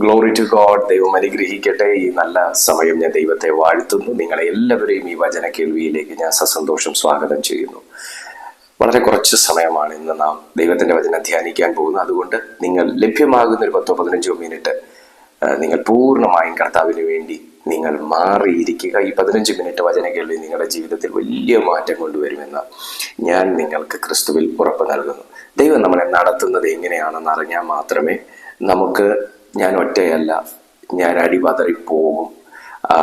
Glory to God ദൈവം അനുഗ്രഹിക്കട്ടെ. ഈ നല്ല സമയം ഞാൻ ദൈവത്തെ വാഴ്ത്തുന്നു. നിങ്ങളെ എല്ലാവരെയും ഈ വചന കേൾവിയിലേക്ക് ഞാൻ സസന്തോഷം സ്വാഗതം ചെയ്യുന്നു. വളരെ കുറച്ച് സമയമാണ് ഇന്ന് നാം ദൈവത്തിന്റെ വചനം ധ്യാനിക്കാൻ പോകുന്നത്. അതുകൊണ്ട് നിങ്ങൾ ലഭ്യമാകുന്ന ഒരു പത്തോ പതിനഞ്ചോ മിനിറ്റ് നിങ്ങൾ പൂർണമായും കർത്താവിന് വേണ്ടി നിങ്ങൾ മാറിയിരിക്കുക. ഈ പതിനഞ്ച് മിനിറ്റ് വചന കേൾവി നിങ്ങളുടെ ജീവിതത്തിൽ വലിയ മാറ്റം കൊണ്ടുവരുമെന്ന് ഞാൻ നിങ്ങൾക്ക് ക്രിസ്തുവിൽ ഉറപ്പ് നൽകുന്നു. ദൈവം നമ്മളെ നടത്തുന്നത് എങ്ങനെയാണെന്ന് അറിഞ്ഞാൽ മാത്രമേ നമുക്ക് ഞാൻ ഒറ്റയല്ല. ഞാൻ അടിപതറിപ്പോകും. ആ,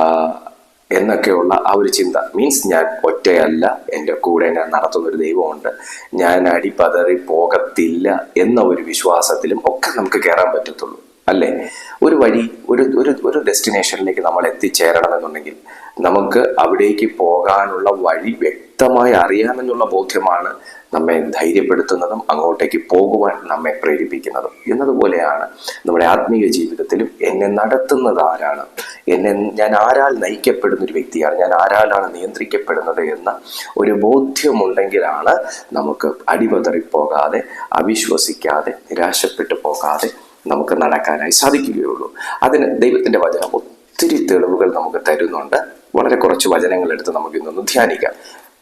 എന്നൊക്കെയുള്ള ആ ഒരു ചിന്ത. മീൻസ് ഞാൻ ഒറ്റയല്ല. എന്റെ കൂടെ ഞാൻ നടത്തുന്ന ഒരു ദൈവമുണ്ട്. ഞാൻ അടിപതറി പോകത്തില്ല എന്ന ഒരു വിശ്വാസത്തിലും ഒക്കെ നമുക്ക് കയറാൻ പറ്റത്തുള്ളൂ. അല്ലേ? ഒരു വഴി ഒരു ഒരു ഒരു ഡെസ്റ്റിനേഷനിലേക്ക് നമ്മൾ എത്തിച്ചേരണമെന്നുണ്ടെങ്കിൽ നമുക്ക് അവിടേക്ക് പോകാനുള്ള വഴി വ്യക്തമായി അറിയാമെന്നുള്ള ബോധ്യമാണ് നമ്മെ ധൈര്യപ്പെടുത്തുന്നതും അങ്ങോട്ടേക്ക് പോകുവാൻ നമ്മെ പ്രേരിപ്പിക്കുന്നതും. എന്നതുപോലെയാണ് നമ്മുടെ ആത്മീയ ജീവിതത്തിലും എന്നെ നടത്തുന്നത് ആരാണ്? എന്നെ ഞാൻ ആരാൽ നയിക്കപ്പെടുന്ന ഒരു വ്യക്തിയാണ്. ഞാൻ ആരാലാണ് നിയന്ത്രിക്കപ്പെടുന്നത് എന്ന ഒരു ബോധ്യമുണ്ടെങ്കിലാണ് നമുക്ക് അടിപതറിപ്പോകാതെ അവിശ്വസിക്കാതെ നിരാശപ്പെട്ടു പോകാതെ നമുക്ക് നടക്കാനായി സാധിക്കുകയുള്ളൂ. അതിന് ദൈവത്തിന്റെ വചനം ഒത്തിരി തെളിവുകൾ നമുക്ക് തരുന്നുണ്ട്. വളരെ കുറച്ച് വചനങ്ങൾ എടുത്ത് നമുക്ക് ഇന്നൊന്ന് ധ്യാനിക്കാം.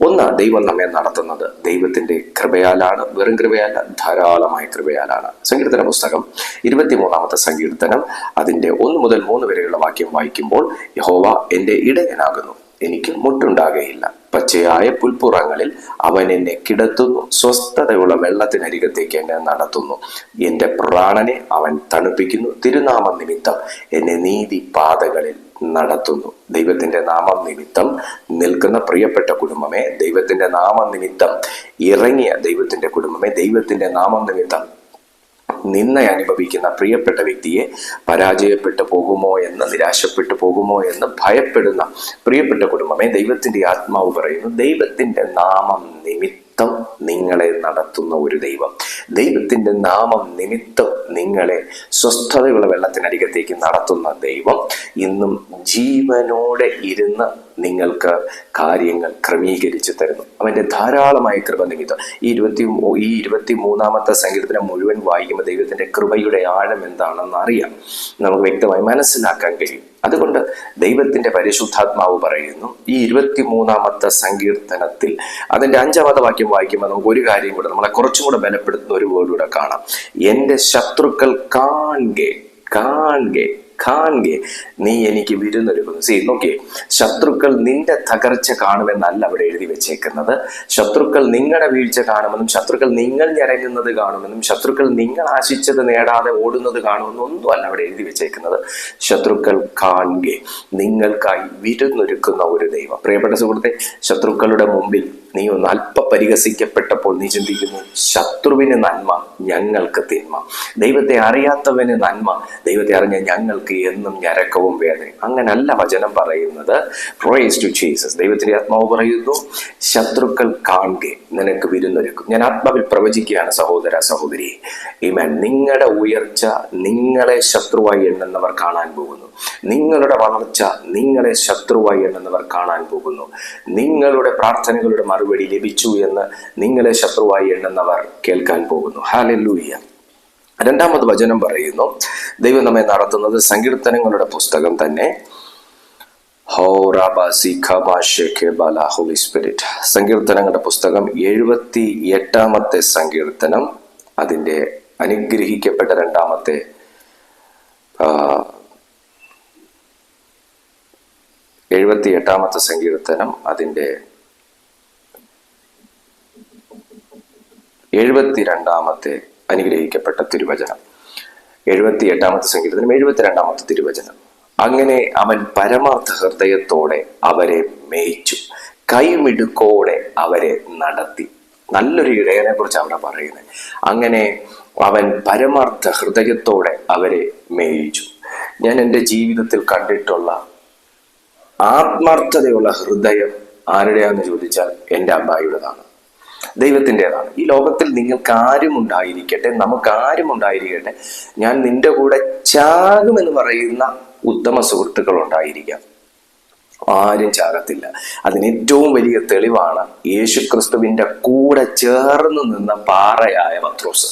ഒന്ന് ദൈവം നമ്മെ നടത്തുന്നത്. ദൈവത്തിന്റെ കൃപയാലാണ് വെറും കൃപയല്ല ധാരാളമായ കൃപയാലാണ്. സങ്കീർത്തന പുസ്തകം ഇരുപത്തിമൂന്നാമത്തെ സങ്കീർത്തനം. അതിന്റെ ഒന്ന് മുതൽ മൂന്ന് വരെയുള്ള വാക്യം വായിക്കുമ്പോൾ യഹോവ എന്റെ ഇടയനാകുന്നു. എനിക്ക് മുട്ടുണ്ടാകുകയില്ല പച്ചയായ പുൽപ്പുറങ്ങളിൽ അവൻ എന്നെ കിടത്തുന്നു. സ്വസ്ഥതയുള്ള വെള്ളത്തിനരികത്തേക്ക് എന്നെ നടത്തുന്നു. എന്റെ പ്രാണനെ അവൻ തണുപ്പിക്കുന്നു. തിരുനാമം നിമിത്തം എന്നെ നീതി പാതകളിൽ നടത്തുന്നു. ദൈവത്തിന്റെ നാമം നിമിത്തം നിൽക്കുന്ന പ്രിയപ്പെട്ട കുടുംബമേ ദൈവത്തിന്റെ നാമം നിമിത്തം ഇറങ്ങിയ ദൈവത്തിന്റെ കുടുംബമേ ദൈവത്തിന്റെ നാമം നിമിത്തം നിന്ന അനുഭവിക്കുന്ന പ്രിയപ്പെട്ട വ്യക്തിയെ പരാജയപ്പെട്ടു പോകുമോ എന്ന് നിരാശപ്പെട്ടു പോകുമോ എന്ന് ഭയപ്പെടുന്ന പ്രിയപ്പെട്ട കുടുംബമേ ദൈവത്തിന്റെ ആത്മാവ് പറയുന്നു ദൈവത്തിന്റെ നാമം നിമിത്തം. നിങ്ങളെ നടത്തുന്ന ഒരു ദൈവം. ദൈവത്തിന്റെ നാമം നിമിത്തം നിങ്ങളെ സ്വസ്ഥതയുള്ള വെള്ളത്തിനരികത്തേക്ക് നടത്തുന്ന ദൈവം. ഇന്നും ജീവനോടെ ഇരുന്ന് നിങ്ങൾക്ക് കാര്യങ്ങൾ ക്രമീകരിച്ചു തരുന്നു. അവന്റെ ധാരാളമായ കൃപ നിമിത്തം. ഈ ഇരുപത്തി ഈ ഇരുപത്തി മൂന്നാമത്തെ സംഗീതത്തിനെ മുഴുവൻ വായിക്കുമ്പോൾ ദൈവത്തിന്റെ കൃപയുടെ ആഴം എന്താണെന്ന് അറിയാം. നമുക്ക് വ്യക്തമായി മനസ്സിലാക്കാൻ കഴിയും. അതുകൊണ്ട് ദൈവത്തിന്റെ പരിശുദ്ധാത്മാവ് പറയുന്നു ഈ ഇരുപത്തി മൂന്നാമത്തെ സങ്കീർത്തനത്തിൽ അതിന്റെ അഞ്ചാമത്തെ വാക്യം വായിക്കുമ്പോൾ നമുക്ക് ഒരു കാര്യം കൂടെ നമ്മളെ കുറച്ചും കൂടെ ബലപ്പെടുത്തുന്ന ഒരു വേർഡ് കൂടെ കാണാം. എന്റെ ശത്രുക്കൾ കാൺകെ കാണെ കാണെ നീ എനിക്ക് വിരുന്നൊരുക്കുന്നു. സി നോക്കിയേ ശത്രുക്കൾ നിന്റെ തകർച്ച കാണുമെന്നല്ല അവിടെ എഴുതി വെച്ചേക്കുന്നത്. ശത്രുക്കൾ നിങ്ങളുടെ വീഴ്ച കാണുമെന്നും ശത്രുക്കൾ നിങ്ങൾ ഞരങ്ങുന്നത് കാണുമെന്നും ശത്രുക്കൾ നിങ്ങൾ ആശിച്ചത് നേടാതെ ഓടുന്നത് കാണുമെന്നും ഒന്നും അല്ല അവിടെ എഴുതി വെച്ചേക്കുന്നത്. ശത്രുക്കൾ കാണെ നിങ്ങൾക്കായി വിരുന്നൊരുക്കുന്ന ഒരു ദൈവം. പ്രിയപ്പെട്ട സുഹൃത്തെ ശത്രുക്കളുടെ മുമ്പിൽ നീ ഒന്ന് അല്പ പരിഹസിക്കപ്പെട്ടപ്പോൾ നീ ചിന്തിക്കുന്നു ശത്രുവിന് നന്മ ഞങ്ങൾക്ക് തിന്മ. ദൈവത്തെ അറിയാത്തവന് നന്മ ദൈവത്തെ അറിഞ്ഞ ഞങ്ങൾക്ക് എന്നും ഞരക്കവും വേദനയും അങ്ങനല്ല വചനം പറയുന്നത്. ടു ജീസസ് ദൈവത്തിന്റെ ആത്മാവ് പറയുന്നു ശത്രുക്കൾ കാണുക നിനക്ക് വിരുന്നൊരുക്കും. ഞാൻ ആത്മാവിൽ പ്രവചിക്കുകയാണ് സഹോദര സഹോദരി ഈമാൻ നിങ്ങളുടെ ഉയർച്ച നിങ്ങളെ ശത്രുവായി എണ്ണുന്നവർ കാണാൻ പോകുന്നു. നിങ്ങളുടെ വളർച്ച നിങ്ങളെ ശത്രുവായി എണ്ണുന്നവർ കാണാൻ പോകുന്നു. നിങ്ങളുടെ പ്രാർത്ഥനകളുടെ മറുപടി ലഭിച്ചു എന്ന് നിങ്ങളെ ശത്രുവായി എണ്ണുന്നവർ കേൾക്കാൻ പോകുന്നു. ഹാലല്ലൂയ്യ രണ്ടാമത് വചനം പറയുന്നു ദൈവം നമ്മെ നടത്തുന്നത് സങ്കീർത്തനങ്ങളുടെ പുസ്തകം തന്നെ. സ്പിരിറ്റ്. സങ്കീർത്തനങ്ങളുടെ പുസ്തകം എഴുപത്തി എട്ടാമത്തെ സങ്കീർത്തനം. അതിന്റെ അനുഗ്രഹിക്കപ്പെട്ട രണ്ടാമത്തെ എഴുപത്തി എട്ടാമത്തെ സങ്കീർത്തനം. അതിന്റെ എഴുപത്തിരണ്ടാമത്തെ അനുഗ്രഹിക്കപ്പെട്ട തിരുവചനം. എഴുപത്തി എട്ടാമത്തെ സങ്കീർത്തനം എഴുപത്തിരണ്ടാമത്തെ തിരുവചനം. അങ്ങനെ അവൻ പരമാർത്ഥ ഹൃദയത്തോടെ അവരെ മേയിച്ചു. കൈമിടുക്കോടെ അവരെ നടത്തി. നല്ലൊരു ഇടയനെ കുറിച്ച് അവിടെ പറയുന്നത്. അങ്ങനെ അവൻ പരമാർത്ഥ ഹൃദയത്തോടെ അവരെ മേയിച്ചു. ഞാൻ എന്റെ ജീവിതത്തിൽ കണ്ടിട്ടുള്ള ആത്മാർത്ഥതയുള്ള ഹൃദയം ആരുടെയാന്ന് ചോദിച്ചാൽ എന്റെ അബ്ബായുടേതാണ് ദൈവത്തിന്റെതാണ്. ഈ ലോകത്തിൽ നിങ്ങൾക്ക് ആരും ഉണ്ടായിരിക്കട്ടെ നമുക്ക് ആരും ഉണ്ടായിരിക്കട്ടെ. ഞാൻ നിന്റെ കൂടെ ചാകുമെന്ന് പറയുന്ന ഉത്തമ സുഹൃത്തുക്കൾ ഉണ്ടായിരിക്കാം. ആരും ചാകത്തില്ല. അതിന് ഏറ്റവും വലിയ തെളിവാണ് യേശുക്രിസ്തുവിന്റെ കൂടെ ചേർന്ന് നിന്ന പാറയായ പത്രോസ്.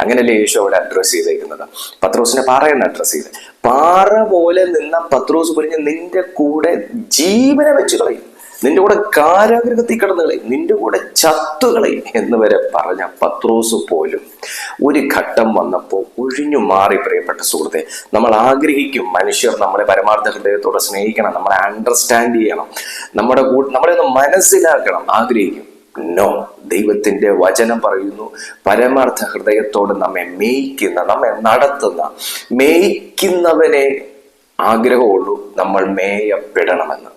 അങ്ങനെയല്ലേ യേശു അവിടെ അഡ്രസ് ചെയ്തേക്കുന്നത്? പത്രോസിനെ പാറയെന്ന് അഡ്രസ് ചെയ്ത്. പാറ പോലെ നിന്ന പത്രോസ് പറഞ്ഞ് നിന്റെ കൂടെ ജീവനെ വെച്ച് കളയും. നിന്റെ കൂടെ കാരാഗ്രഹത്തിൽ കിടന്നുകളെ നിന്റെ കൂടെ ചത്തുകളയും എന്ന് വരെ പറഞ്ഞ പത്രോസ് പോലും ഒരു ഘട്ടം വന്നപ്പോൾ ഒഴിഞ്ഞു മാറി. പ്രിയപ്പെട്ട സുഹൃത്തെ നമ്മൾ ആഗ്രഹിക്കും മനുഷ്യർ നമ്മളെ പരമാർത്ഥ ഹൃദയത്തോടെ സ്നേഹിക്കണം നമ്മളെ അണ്ടർസ്റ്റാൻഡ് ചെയ്യണം നമ്മുടെ കൂടെ നമ്മളെ ഒന്ന് മനസ്സിലാക്കണം ആഗ്രഹിക്കും. നോ ദൈവത്തിന്റെ വചനം പറയുന്നു പരമാർത്ഥ ഹൃദയത്തോട് നമ്മെ മേയ്ക്കുന്ന നമ്മെ നടത്തുന്ന മേയ്ക്കുന്നവനെ ആഗ്രഹമുള്ളൂ നമ്മൾ മേയപ്പെടണമെന്ന്.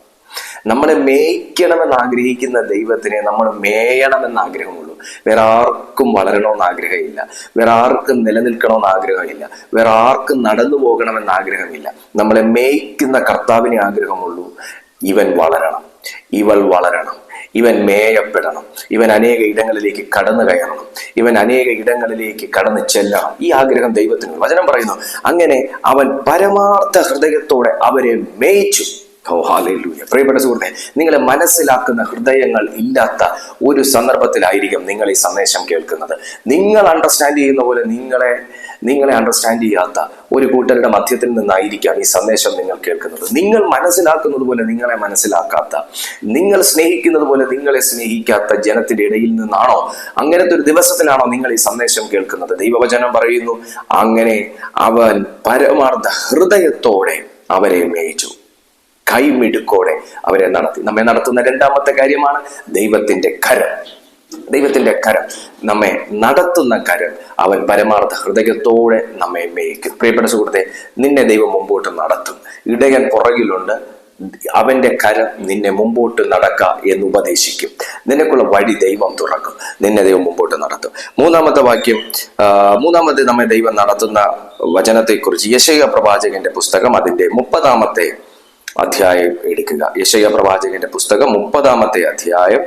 നമ്മളെ മേയ്ക്കണമെന്ന് ആഗ്രഹിക്കുന്ന ദൈവത്തിനെ നമ്മൾ മേയണമെന്ന് ആഗ്രഹമുള്ളൂ. വേറെ ആർക്കും വളരണമെന്ന് ആഗ്രഹമില്ല. വേറെ ആർക്കും നിലനിൽക്കണമെന്ന് ആഗ്രഹമില്ല. വേറെ ആർക്കും നടന്നു പോകണമെന്ന് ആഗ്രഹമില്ല. നമ്മളെ മേയ്ക്കുന്ന കർത്താവിനെ ആഗ്രഹമുള്ളൂ. ഇവൻ വളരണം. ഇവൾ വളരണം. ഇവൻ മേയപ്പെടണം. ഇവൻ അനേക ഇടങ്ങളിലേക്ക് കടന്നു കയറണം. ഇവൻ അനേക ഇടങ്ങളിലേക്ക് കടന്നു ചെല്ലണം. ഈ ആഗ്രഹം ദൈവത്തിന് വചനം പറയുന്നു അങ്ങനെ അവൻ പരമാർത്ഥ ഹൃദയത്തോടെ അവരെ മേയിച്ചു. പ്രിയപ്പെട്ട സുഹൃത്തെ നിങ്ങളെ മനസ്സിലാക്കുന്ന ഹൃദയങ്ങൾ ഇല്ലാത്ത ഒരു സന്ദർഭത്തിലായിരിക്കും നിങ്ങൾ ഈ സന്ദേശം കേൾക്കുന്നത്. നിങ്ങൾ അണ്ടർസ്റ്റാൻഡ് ചെയ്യുന്ന പോലെ നിങ്ങളെ നിങ്ങളെ അണ്ടർസ്റ്റാൻഡ് ചെയ്യാത്ത ഒരു കൂട്ടരുടെ മധ്യത്തിൽ നിന്നായിരിക്കാം ഈ സന്ദേശം നിങ്ങൾ കേൾക്കുന്നത്. നിങ്ങൾ മനസ്സിലാക്കുന്നത് പോലെ നിങ്ങളെ മനസ്സിലാക്കാത്ത നിങ്ങൾ സ്നേഹിക്കുന്നത് പോലെ നിങ്ങളെ സ്നേഹിക്കാത്ത ജനത്തിന്റെ ഇടയിൽ നിന്നാണോ അങ്ങനത്തെ ഒരു ദിവസത്തിലാണോ നിങ്ങൾ ഈ സന്ദേശം കേൾക്കുന്നത്? ദൈവവചനം പറയുന്നു അങ്ങനെ അവൻ പരമാർത്ഥ ഹൃദയത്തോടെ അവരെ മേയിച്ചു. കൈമിടുക്കോടെ അവരെ നടത്തി. നമ്മെ നടത്തുന്ന രണ്ടാമത്തെ കാര്യമാണ് ദൈവത്തിന്റെ കരം. ദൈവത്തിന്റെ കരം. നമ്മെ നടത്തുന്ന കരം. അവൻ പരമാർത്ഥ ഹൃദയത്തോടെ നമ്മെ മേയ്ക്കും. പ്രിയപ്പെട്ട സുഹൃത്തെ നിന്നെ ദൈവം മുമ്പോട്ട് നടത്തും. ഇടയൻ പുറകിലുണ്ട്. അവന്റെ കരം നിന്നെ മുമ്പോട്ട് നടക്ക എന്ന് ഉപദേശിക്കും. നിനക്കുള്ള വഴി ദൈവം തുറക്കും. നിന്നെ ദൈവം മുമ്പോട്ട് നടത്തും. മൂന്നാമത്തെ വാക്യം മൂന്നാമത്തെ നമ്മെ ദൈവം നടത്തുന്ന വചനത്തെക്കുറിച്ച് യശയ പ്രവാചകന്റെ പുസ്തകം അതിന്റെ മുപ്പതാമത്തെ അധ്യായം എടുക്കുക. യശയ പ്രവാചകന്റെ പുസ്തകം മുപ്പതാമത്തെ അധ്യായം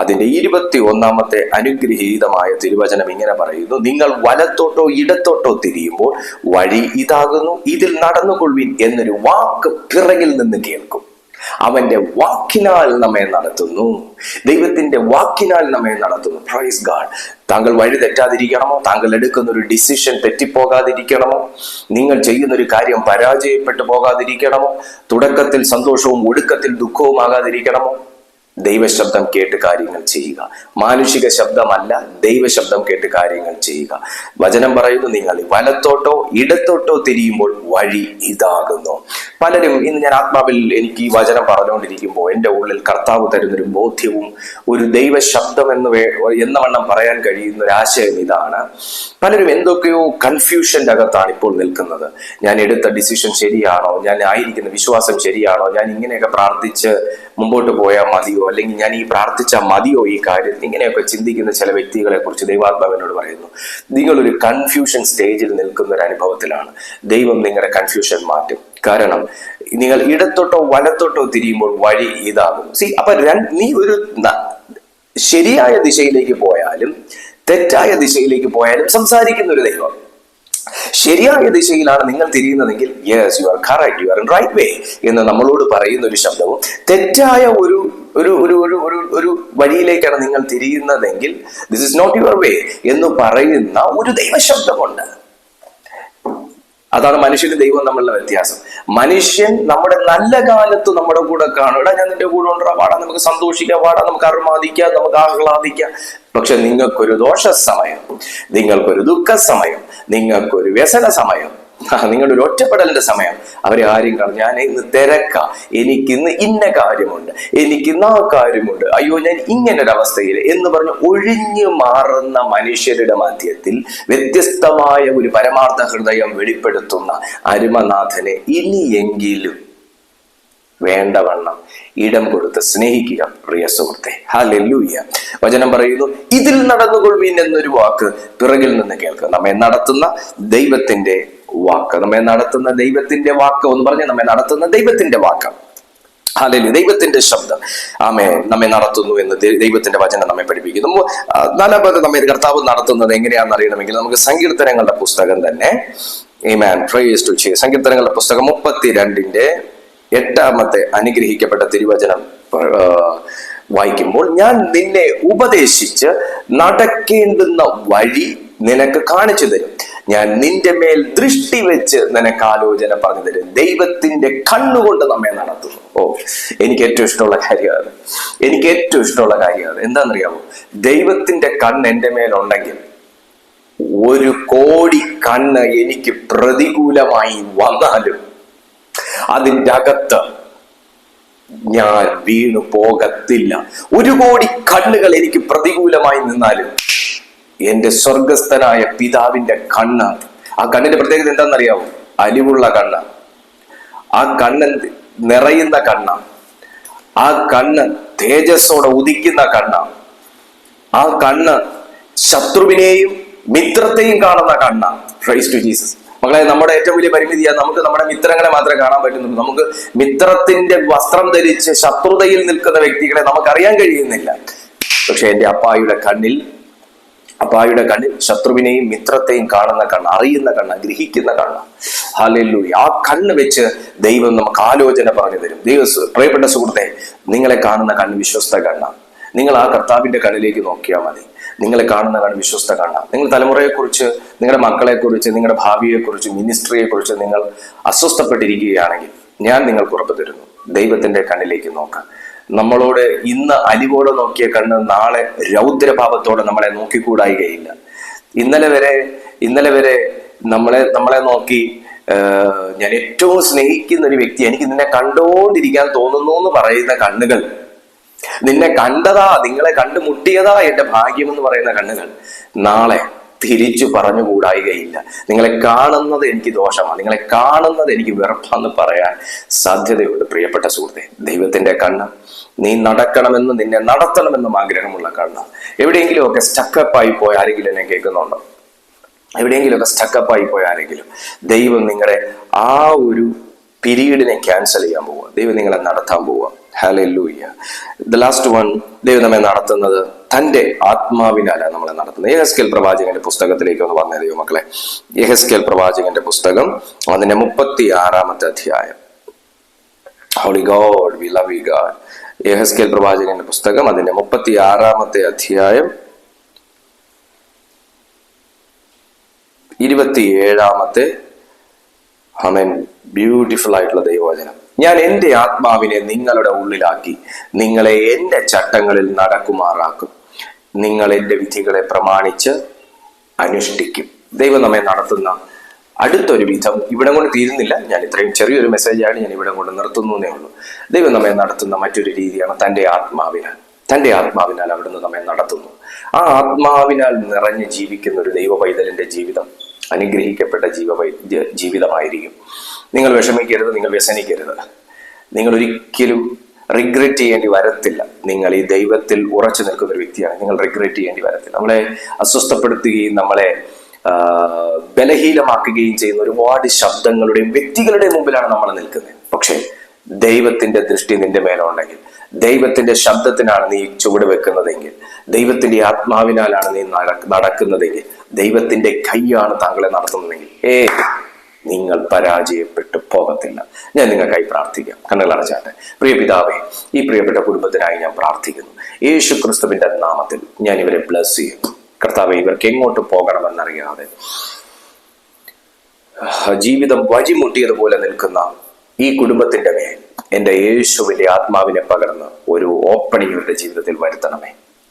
അതിന്റെ ഇരുപത്തി ഒന്നാമത്തെ അനുഗ്രഹീതമായ തിരുവചനം ഇങ്ങനെ പറയുന്നു നിങ്ങൾ വലത്തോട്ടോ ഇടത്തോട്ടോ തിരിയുമ്പോൾ വഴി ഇതാകുന്നു ഇതിൽ നടന്നുകൊള്ളുവിൻ എന്നൊരു വാക്ക് പിറകിൽ നിന്ന് കേൾക്കും. അവന്റെ വാക്കിനാൽ നമ്മെ നടത്തുന്നു. ദൈവത്തിന്റെ വാക്കിനാൽ നമ്മെ നടത്തുന്നു. പ്രൈസ് ഗാഡ് താങ്കൾ വഴി തെറ്റാതിരിക്കണമോ? താങ്കൾ എടുക്കുന്ന ഒരു ഡിസിഷൻ തെറ്റിപ്പോകാതിരിക്കണമോ? നിങ്ങൾ ചെയ്യുന്ന ഒരു കാര്യം പരാജയപ്പെട്ടു പോകാതിരിക്കണമോ? തുടക്കത്തിൽ സന്തോഷവും ഒടുക്കത്തിൽ ദുഃഖവും ആകാതിരിക്കണമോ ദൈവശബ്ദം കേട്ട് കാര്യങ്ങൾ ചെയ്യുക. മാനുഷിക ശബ്ദമല്ല ദൈവശബ്ദം കേട്ട് കാര്യങ്ങൾ ചെയ്യുക. വചനം പറയുന്നു നിങ്ങൾ വലത്തോട്ടോ ഇടത്തോട്ടോ തിരിയുമ്പോൾ വഴി ഇതാകുന്നു. പലരും ഇന്ന് ഞാൻ ആത്മാവിൽ എനിക്ക് ഈ വചനം പറഞ്ഞുകൊണ്ടിരിക്കുമ്പോൾ എന്റെ ഉള്ളിൽ കർത്താവ് തരുന്നൊരു ബോധ്യവും ഒരു ദൈവശബ്ദം എന്ന് വേ എന്ന വണ്ണം പറയാൻ കഴിയുന്ന ഒരു ആശയം ഇതാണ്. പലരും എന്തൊക്കെയോ കൺഫ്യൂഷന്റെ അകത്താണ് ഇപ്പോൾ നിൽക്കുന്നത്. ഞാൻ എടുത്ത ഡിസിഷൻ ശരിയാണോ? ഞാൻ ആയിരിക്കുന്ന വിശ്വാസം ശരിയാണോ? ഞാൻ ഇങ്ങനെയൊക്കെ പ്രാർത്ഥിച്ച് മുമ്പോട്ട് പോയാൽ മതിയോ? അല്ലെങ്കിൽ ഞാൻ ഈ പ്രാർത്ഥിച്ചാൽ മതിയോ ഈ കാര്യത്തിൽ ഇങ്ങനെയൊക്കെ ചിന്തിക്കുന്ന ചില വ്യക്തികളെ കുറിച്ച് ദൈവാത്മാവിനോട് പറയുന്നു. നിങ്ങളൊരു കൺഫ്യൂഷൻ സ്റ്റേജിൽ നിൽക്കുന്ന ഒരു അനുഭവത്തിലാണ് ദൈവം നിങ്ങളുടെ കൺഫ്യൂഷൻ മാറ്റും. കാരണം നിങ്ങൾ ഇടത്തോട്ടോ വലത്തോട്ടോ തിരിയുമ്പോൾ വഴി ഇതാകും. സി അപ്പൊ നീ ഒരു ശരിയായ ദിശയിലേക്ക് പോയാലും തെറ്റായ ദിശയിലേക്ക് പോയാലും സംസാരിക്കുന്ന ഒരു ദൈവം. ശരിയായ ദിശയിലാണ് നിങ്ങൾ തിരിയുന്നതെങ്കിൽ yes you are correct you are in right way എന്ന് നമ്മളോട് പറയുന്ന ഒരു ശബ്ദവും തെറ്റായ ഒരു ഒരു ഒരു ഒരു ഒരു ഒരു വഴിയിലേക്കാണ് നിങ്ങൾ തിരിയുന്നതെങ്കിൽ this is not your way എന്ന് പറയുന്ന ഒരു ദൈവശബ്ദമുണ്ട്. അതാണ് മനുഷ്യനും ദൈവം തമ്മിലുള്ള വ്യത്യാസം. മനുഷ്യൻ നമ്മുടെ നല്ല കാലത്ത് നമ്മുടെ കൂടെ കാണും. ഞാൻ നിന്റെ കൂടെ ഉണ്ടാ പാടാ നമുക്ക് സന്തോഷിക്കാം പാടാ നമുക്ക് അർമാദിക്കാം നമുക്ക് ആഹ്ലാദിക്കാം. പക്ഷെ നിങ്ങൾക്കൊരു ദോഷ സമയം നിങ്ങൾക്കൊരു ദുഃഖ സമയം നിങ്ങൾക്കൊരു വ്യസന സമയം. നിങ്ങളുടെ ഒരു ഒറ്റപ്പെടലിന്റെ സമയം. അവരെ ആരും കാണും. ഞാൻ ഇന്ന് തിരക്ക. എനിക്കിന്ന് ഇന്ന കാര്യമുണ്ട്. എനിക്കിന്ന് ആ കാര്യമുണ്ട്. അയ്യോ ഞാൻ ഇങ്ങനെ ഒരു അവസ്ഥയിൽ എന്ന് പറഞ്ഞ് ഒഴിഞ്ഞു മാറുന്ന മനുഷ്യരുടെ മധ്യത്തിൽ വ്യത്യസ്തമായ ഒരു പരമാർത്ഥ ഹൃദയം വെളിപ്പെടുത്തുന്ന അരുമനാഥനെ ഇനിയെങ്കിലും വേണ്ടവണ്ണം ഇടം കൊടുത്ത് സ്നേഹിക്കുക പ്രിയ സുഹൃത്തെ. ഹാലെല്ലൂയ്യ വചനം പറയുന്നു ഇതിൽ നടന്നുകൊള്ളുവീൻ എന്നൊരു വാക്ക് പിറകിൽ നിന്ന് കേൾക്കുക. നമ്മെ നടത്തുന്ന ദൈവത്തിന്റെ വാക്ക് നമ്മെ നടത്തുന്ന ദൈവത്തിന്റെ വാക്ക് എന്ന് പറഞ്ഞാൽ നമ്മെ നടത്തുന്ന ദൈവത്തിന്റെ വാക്ക്. ഹാലലു ദൈവത്തിന്റെ ശബ്ദം. ആമേ നമ്മെ നടത്തുന്നു എന്ന് ദൈവത്തിന്റെ വചനം നമ്മെ പഠിപ്പിക്കുന്നു. നാലാമത് നമ്മെ കർത്താവ് നടത്തുന്നത് എങ്ങനെയാണെന്ന് അറിയണമെങ്കിൽ നമുക്ക് സങ്കീർത്തനങ്ങളുടെ പുസ്തകം തന്നെ. ഈ മാൻ ഫ്രൈസ് ടു ചെയ്യുക സങ്കീർത്തനങ്ങളുടെ പുസ്തകം മുപ്പത്തിരണ്ടിന്റെ എട്ടാമത്തെ അനുഗ്രഹിക്കപ്പെട്ട തിരുവചനം വായിക്കുമ്പോൾ ഞാൻ നിന്നെ ഉപദേശിച്ച് നടക്കേണ്ടുന്ന വഴി നിനക്ക് കാണിച്ചു തരും. ഞാൻ നിന്റെ മേൽ ദൃഷ്ടി വെച്ച് നിനക്ക് ആലോചന പറഞ്ഞു തരും. ദൈവത്തിന്റെ കണ്ണുകൊണ്ട് നമ്മെ നടത്തുന്നു ഓ എനിക്ക് ഏറ്റവും ഇഷ്ടമുള്ള കാര്യമാണ് എനിക്ക് ഏറ്റവും ഇഷ്ടമുള്ള കാര്യമാണ് എന്താണെന്നറിയാമോ? ദൈവത്തിന്റെ കണ്ണ് എന്റെ മേലുണ്ടെങ്കിൽ ഒരു കോടി കണ്ണ് എനിക്ക് പ്രതികൂലമായി വന്നാലും അതിന്റെ അകത്ത് ഞാൻ വീണു പോകത്തില്ല. ഒരു കോടി കണ്ണുകൾ എനിക്ക് പ്രതികൂലമായി നിന്നാലും എന്റെ സ്വർഗസ്ഥനായ പിതാവിന്റെ കണ്ണ് ആ കണ്ണിന്റെ പ്രത്യേകത എന്താണെന്നറിയാമോ അലിവുള്ള കണ്ണ്. ആ കണ്ണ് നിറയുന്ന കണ്ണ. ആ കണ്ണ് തേജസ്സോടെ ഉദിക്കുന്ന കണ്ണ. ആ കണ്ണ് ശത്രുവിനെയും മിത്രത്തെയും കാണുന്ന കണ്ണ. ക്രൈസ്റ്റ് ജീസസ് മകളെ നമ്മുടെ ഏറ്റവും വലിയ പരിമിതിയാണ് നമുക്ക് നമ്മുടെ മിത്രങ്ങളെ മാത്രമേ കാണാൻ പറ്റുന്നുള്ളൂ. നമുക്ക് മിത്രത്തിന്റെ വസ്ത്രം ധരിച്ച് ശത്രുതയിൽ നിൽക്കുന്ന വ്യക്തികളെ നമുക്കറിയാൻ കഴിയുന്നില്ല. പക്ഷെ എന്റെ അപ്പായുടെ കണ്ണിൽ അപ്പായുടെ കണ്ണിൽ ശത്രുവിനെയും മിത്രത്തെയും കാണുന്ന കണ്ണ് അറിയുന്ന കണ്ണ് ഗ്രഹിക്കുന്ന കണ്ണ്. ഹാലല്ലു ആ കണ്ണ് വെച്ച് ദൈവം നമുക്ക് ആലോചന പറഞ്ഞു തരും. ദൈവ പ്രിയപ്പെട്ട സുഹൃത്തെ നിങ്ങളെ കാണുന്ന കണ്ണ് വിശ്വസ്ത കണ്ണ. നിങ്ങൾ ആ കർത്താവിന്റെ കണ്ണിലേക്ക് നോക്കിയാൽ മതി. നിങ്ങളെ കാണുന്ന കണ്ണ് വിശ്വസ്ത കാണാം നിങ്ങൾ തലമുറയെക്കുറിച്ച് നിങ്ങളുടെ മക്കളെക്കുറിച്ച് നിങ്ങളുടെ ഭാവിയെക്കുറിച്ച് മിനിസ്ട്രിയെക്കുറിച്ച് നിങ്ങൾ അസ്വസ്ഥപ്പെട്ടിരിക്കുകയാണെങ്കിൽ ഞാൻ നിങ്ങൾക്ക് ഉറപ്പ് തരുന്നു. ദൈവത്തിന്റെ കണ്ണിലേക്ക് നോക്കാം നമ്മളോട് ഇന്ന് അലിവോടെ നോക്കിയ കണ്ണ് നാളെ രൗദ്രഭാവത്തോടെ നമ്മളെ നോക്കിക്കൂടായികയില്ല. ഇന്നലെ വരെ ഇന്നലെ വരെ നമ്മളെ നമ്മളെ നോക്കി ഞാൻ ഏറ്റവും സ്നേഹിക്കുന്ന ഒരു വ്യക്തി എനിക്ക് നിന്നെ കണ്ടുകൊണ്ടിരിക്കാൻ തോന്നുന്നു എന്ന് പറയുന്ന കണ്ണുകൾ നിന്നെ കണ്ടതാ നിങ്ങളെ കണ്ടുമുട്ടിയതാ എന്റെ ഭാഗ്യം എന്ന് പറയുന്ന കണ്ണുകൾ നാളെ തിരിച്ചു പറഞ്ഞുകൂടായികയില്ല നിങ്ങളെ കാണുന്നത് എനിക്ക് ദോഷമാണ്. നിങ്ങളെ കാണുന്നത് എനിക്ക് വെറുപ്പാന്ന് പറയാൻ സാധ്യതയുണ്ട്. പ്രിയപ്പെട്ട സുഹൃത്തെ ദൈവത്തിന്റെ കണ്ണ് നീ നടക്കണമെന്ന് നിന്നെ നടത്തണമെന്നും ആഗ്രഹമുള്ള കണ്ണ്. എവിടെയെങ്കിലും ഒക്കെ സ്റ്റക്കപ്പായി പോയ ആരെങ്കിലും എന്നെ കേൾക്കുന്നുണ്ടോ? എവിടെയെങ്കിലുമൊക്കെ സ്റ്റക്കപ്പായി പോയ ആരെങ്കിലും. ദൈവം നിങ്ങളെ ആ ഒരു പിരീഡിനെ ക്യാൻസൽ ചെയ്യാൻ പോവുക. ദൈവം നിങ്ങളെ നടത്താൻ പോവുക. ഹാലൂയ്യ ദ ലാസ്റ്റ് വൺ ദൈവം നമ്മെ നടത്തുന്നത് തന്റെ ആത്മാവിനാലാണ് നമ്മളെ നടത്തുന്നത്. യഹസ്കേൽ പ്രവാചകന്റെ പുസ്തകത്തിലേക്ക് ഒന്ന് വന്നേ ദൈവമക്കളെ യഹസ്കേൽ പ്രവാചകന്റെ പുസ്തകം അതിന്റെ മുപ്പത്തി ആറാമത്തെ അധ്യായം. Holy God we love you God യഹസ്കേൽ പ്രവാചകന്റെ പുസ്തകം അതിന്റെ മുപ്പത്തി ആറാമത്തെ അധ്യായം. ഇരുപത്തിയേഴാമത്തെ. അമൻ ബ്യൂട്ടിഫുൾ ആയിട്ടുള്ള ദൈവവചനം. ഞാൻ എന്റെ ആത്മാവിനെ നിങ്ങളുടെ ഉള്ളിലാക്കി. നിങ്ങളെ എന്റെ ചട്ടങ്ങളിൽ നടക്കുമാറാക്കും. നിങ്ങൾ എന്റെ വിധികളെ പ്രമാണിച്ച് അനുഷ്ഠിക്കും. ദൈവം നമ്മെ നടത്തുന്ന അടുത്തൊരു വിധം ഇവിടെ കൊണ്ട് തീരുന്നില്ല. ഞാൻ ഇത്രയും ചെറിയൊരു മെസ്സേജാണ് ഞാൻ ഇവിടെ കൊണ്ട് നിർത്തുന്നു ഉള്ളൂ. ദൈവം നമ്മെ നടത്തുന്ന മറ്റൊരു രീതിയാണ് തന്റെ ആത്മാവിനാൽ. തന്റെ ആത്മാവിനാൽ അവിടുന്ന് നമ്മെ നടത്തുന്നു. ആ ആത്മാവിനാൽ നിറഞ്ഞ് ജീവിക്കുന്ന ഒരു ദൈവ പൈതലിന്റെ ജീവിതം അനുഗ്രഹിക്കപ്പെട്ട ജീവ ജീവിതമായിരിക്കും. നിങ്ങൾ വിഷമിക്കരുത് നിങ്ങൾ വ്യസനിക്കരുത്. നിങ്ങൾ ഒരിക്കലും റിഗ്രറ്റ് ചെയ്യേണ്ടി വരത്തില്ല. നിങ്ങൾ ഈ ദൈവത്തിൽ ഉറച്ചു നിൽക്കുന്ന ഒരു വ്യക്തിയാണ്. നിങ്ങൾ റിഗ്രറ്റ് ചെയ്യേണ്ടി വരത്തില്ല. നമ്മളെ അസ്വസ്ഥപ്പെടുത്തുകയും നമ്മളെ ബലഹീനമാക്കുകയും ചെയ്യുന്ന ഒരുപാട് ശബ്ദങ്ങളുടെയും വ്യക്തികളുടെയും മുമ്പിലാണ് നമ്മൾ നിൽക്കുന്നത്. പക്ഷേ ദൈവത്തിന്റെ ദൃഷ്ടി നിന്റെ മേലുണ്ടെങ്കിൽ ദൈവത്തിന്റെ ശബ്ദത്തിനാണ് നീ ചുവട് വെക്കുന്നതെങ്കിൽ ദൈവത്തിന്റെ ആത്മാവിനാലാണ് നീ നടക്കുന്നതെങ്കിൽ ദൈവത്തിന്റെ കൈയാണ് താങ്കളെ നടത്തുന്നതെങ്കിൽ ഏ നിങ്ങൾ പരാജയപ്പെട്ടു പോകത്തില്ല. ഞാൻ നിങ്ങൾക്കായി പ്രാർത്ഥിക്കാം. കണ്ണുകൾ അടച്ചാട്ടെ പ്രിയ പിതാവേ ഈ പ്രിയപ്പെട്ട കുടുംബത്തിനായി ഞാൻ പ്രാർത്ഥിക്കുന്നു. യേശു ക്രിസ്തുവിന്റെ നാമത്തിൽ ഞാൻ ഇവരെ ബ്ലസ് ചെയ്യുന്നു കർത്താവ് ഇവർക്ക് എങ്ങോട്ട് പോകണമെന്നറിയാതെ ജീവിതം വഴിമുട്ടിയതുപോലെ നിൽക്കുന്ന ഈ കുടുംബത്തിന്റെ മേൽ എന്റെ യേശുവിന്റെ ആത്മാവിനെ പകർന്ന് ഒരു ഓപ്പണിംഗ് ഇവരുടെ ജീവിതത്തിൽ വരുത്തണമേ.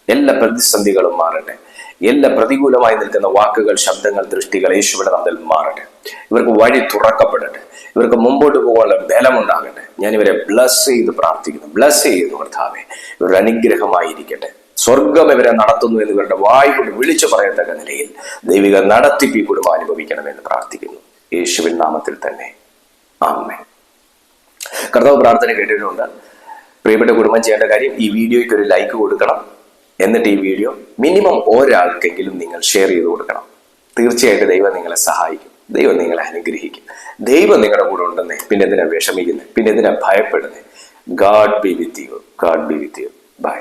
എല്ലാ പ്രതിസന്ധികളും മാറട്ടെ. എല്ലാ പ്രതികൂലമായി നിൽക്കുന്ന വാക്കുകൾ ശബ്ദങ്ങൾ ദൃഷ്ടികൾ യേശുവിടെ നമ്മൾ മാറട്ടെ. ഇവർക്ക് വഴി തുറക്കപ്പെടട്ടെ. ഇവർക്ക് മുമ്പോട്ട് പോകാനുള്ള ബലമുണ്ടാകട്ടെ. ഞാൻ ഇവരെ ബ്ലസ് ചെയ്ത് പ്രാർത്ഥിക്കുന്നു. ബ്ലസ് ചെയ്യുന്നു കർത്താവെ. ഇവരുടെ അനുഗ്രഹമായിരിക്കട്ടെ. സ്വർഗം ഇവരെ നടത്തുന്നു എന്ന് ഇവരുടെ വായ് കൊണ്ട് വിളിച്ചു പറയത്തക്ക നിലയിൽ ദൈവിക നടത്തിപ്പി ഈ കുടുംബം അനുഭവിക്കണമെന്ന് പ്രാർത്ഥിക്കുന്നു. യേശുവിൻ നാമത്തിൽ തന്നെ. ആമേ കർത്താവ് പ്രാർത്ഥന കേട്ടിട്ടുണ്ട്. പ്രിയപ്പെട്ട കുടുംബം ചെയ്യേണ്ട കാര്യം ഈ വീഡിയോയ്ക്ക് ഒരു ലൈക്ക് കൊടുക്കണം. എന്നിട്ട് ഈ വീഡിയോ മിനിമം ഒരാൾക്കെങ്കിലും നിങ്ങൾ ഷെയർ ചെയ്ത് കൊടുക്കണം. തീർച്ചയായിട്ടും ദൈവം നിങ്ങളെ സഹായിക്കും. ദൈവം നിങ്ങളെ അനുഗ്രഹിക്കും. ദൈവം നിങ്ങളുടെ കൂടെ ഉണ്ടെന്നേ. പിന്നെ എന്തിനാ വിഷമിക്കുന്നത് പിന്നെ എന്തിനാ ഭയപ്പെടുന്നത് God be with you God be with you bye